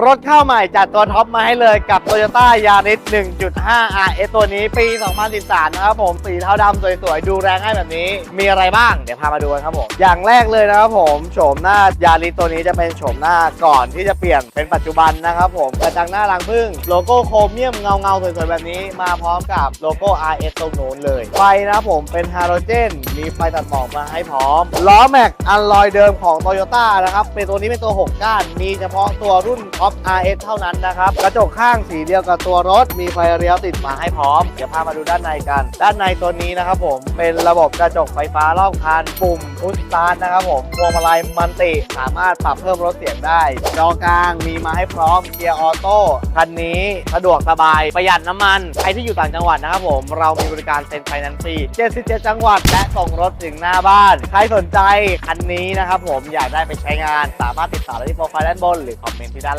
รถเข้าใหม่จัดตัวท็อปมาให้เลยกับ Toyota Yaris 1.5 RS ตัวนี้ปี 2013 นะครับผม สีเทาดำสวยๆ ดูแรงให้แบบนี้ มีอะไรบ้าง เดี๋ยวพามาดูกันครับผม อย่างแรกเลยนะครับผมโฉมหน้ายาริสตัวนี้จะเป็นโฉมหน้าก่อนที่จะเปลี่ยนเป็นปัจจุบันนะครับผมกระจังหน้ารังพึ่งโลโก้โครเมียมเงาๆสวยๆ แบบนี้มาพร้อมกับโลโก้ RS ตรงนู้นเลย ไฟนะครับผมเป็นฮาโลเจน มีไฟตัดหมอกมาให้พร้อมล้อแม็กอัลลอยเดิมของ Toyota นะครับเป็นตัวนี้เป็นตัว 6 ก้าน มีเฉพาะตัวรุ่น Top RS เท่านั้นนะครับ กระจกข้างสีเดียวกับตัวรถ มีไฟเลี้ยวติดมาให้พร้อม เดี๋ยวพามาดูด้านในกัน ด้านในตัวนี้นะครับผม เป็นระบบกระจกไฟฟ้ารอบคัน ปุ่มพุชสตาร์ทนะครับผม พวงมาลัยมันติ สามารถปรับเพิ่มลดเสียงได้ จอกลางมีมาให้พร้อม เกียร์ออโต้ คันนี้สะดวกสบาย ประหยัดน้ำมัน ใครที่อยู่ต่างจังหวัดนะครับผม เรามีบริการเซ็นไฟแนนซ์ฟรี 77 จังหวัด และส่งรถถึงหน้าบ้าน ใครสนใจคันนี้นะครับผม อยากได้ไปใช้งาน สามารถติดต่อได้ที่โปรไฟล์ด้านบน หรือคอมเมนต์ที่ด้านล่าง